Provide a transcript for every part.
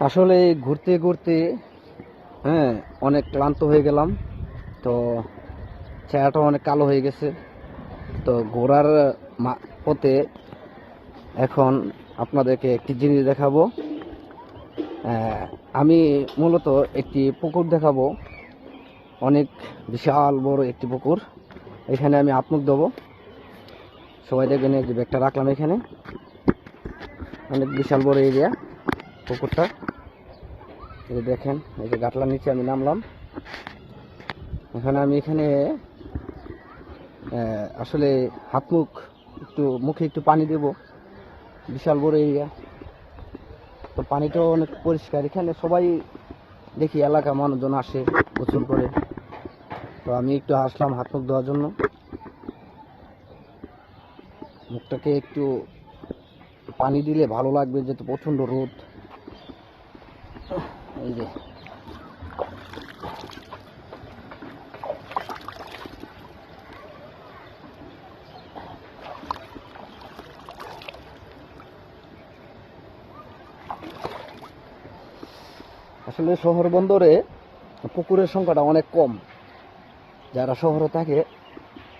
আসলে ঘুরতে ঘুরতে হ্যাঁ অনেক ক্লান্ত হয়ে গেলাম। তো চেহারাটা অনেক কালো হয়ে গেছে। তো ঘোরার পথে এখন আপনাদেরকে একটি জিনিস দেখাবো। আমি মূলত একটি পুকুর দেখাবো। অনেক বিশাল বড় একটি পুকুর। এখানে আমি আপমুখ দেবো। সবাই দেখবেন যে ব্যাগটা রাখলাম এখানে। অনেক বিশাল বড় এরিয়া পুকুরটা। এই দেখেন, এই যে গাটলার নিচে আমি নামলাম। এখন আমি এখানে আসলে হাত মুখ একটু, মুখে একটু পানি দেব, বিশাল বড় এরিয়া। তো পানিটাও অনেক পরিষ্কার। এখানে সবাই দেখি এলাকা মানুষজন আসে, গোসল করে। তো আমি একটু আসলাম হাত মুখ দেওয়ার জন্য। মুখটাকে একটু পানি দিলে ভালো লাগবে, যেহেতু প্রচণ্ড রোদ। এই যে। আসলে শহর বন্দরে পুকুরের সংখ্যাটা অনেক কম। যারা শহরে থাকে,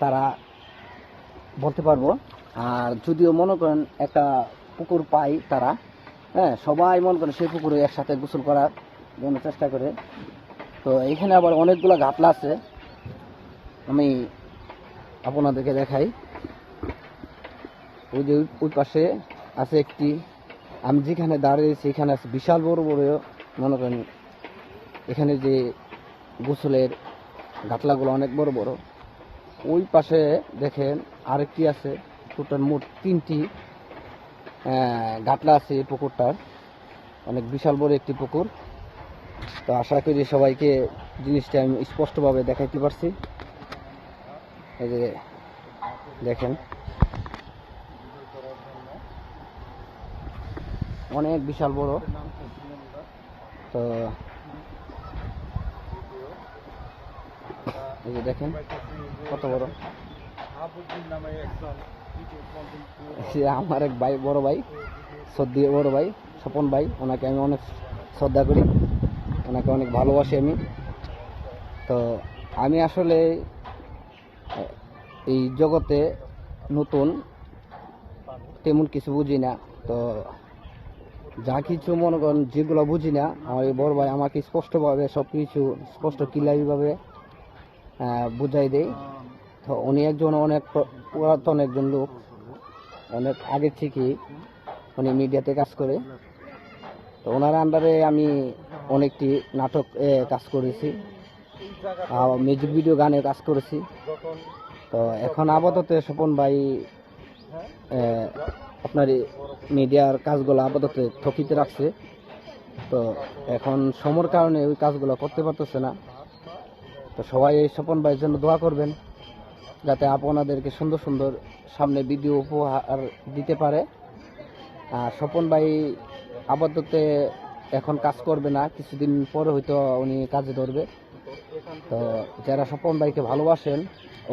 তারা বলতে পারব, আর যদিও মনে করেন একটা পুকুর পাই তারা হ্যাঁ সবাই মনে করেন সেই পুকুরে একসাথে গোসল করার জন্য চেষ্টা করে। তো এখানে আবার অনেকগুলো ঘাটলা আছে। আমি আপনাদেরকে দেখাই। ওই যে ওই- পাশে আছে একটি। আমি যেখানে দাঁড়িয়েছি এখানে আছে বিশাল বড় বড়, মনে করেন এখানে যে গোসলের ঘাটলাগুলো অনেক বড় বড়। ওই পাশে দেখেন আরেকটি আছে টোটাল মোট তিনটি ঘাটলা আছে এই পুকুরটার। অনেক বিশাল বড় একটি পুকুর। তো আশা করি সবাইকে জিনিসটা আমি স্পষ্টভাবে দেখাইতে পারছি। এই যে দেখেন। অনেক বিশাল বড়। তো এই যে দেখেন, কত বড়। আমার এক ভাই, বড় ভাই সর্দি বড় ভাই, স্বপন ভাই, ওনাকে আমি অনেক শ্রদ্ধা করি। ওনাকে অনেক ভালোবাসি আমি। তো আমি আসলে, এই জগতে নতুন তেমন কিছু বুঝি না। তো যা কিছু মনে করেন, যেগুলো বুঝি না, আমার এই বড় ভাই আমাকে স্পষ্টভাবে সব কিছু স্পষ্ট ক্লিয়ারিভাবে বুঝাই দেয়। তো উনি একজন অনেক পুরাতন একজন লোক, অনেক আগে থেকেই উনি মিডিয়াতে কাজ করে। তো ওনার আন্ডারে আমি অনেকটি নাটক কাজ করেছি। মিউজিক ভিডিও গানে কাজ করেছি। তো এখন আপাতত স্বপন ভাই আপনার মিডিয়ার কাজগুলো আপাতত থকিতে রাখছে। তো এখন সময়ের কারণে ওই কাজগুলো করতে পারতেছে না। তো সবাই এই স্বপন ভাইয়ের জন্য দোয়া করবেন, যাতে আপনাদেরকে সুন্দর সুন্দর সামনে ভিডিও উপহার দিতে পারে। আর স্বপন ভাই আপাতত এখন কাজ করবে না, কিছুদিন পরে হয়তো উনি কাজে ধরবে। তো যারা স্বপন ভাইকে ভালোবাসেন,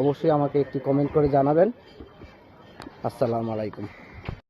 অবশ্যই আমাকে একটি কমেন্ট করে জানাবেন। আসসালামু আলাইকুম।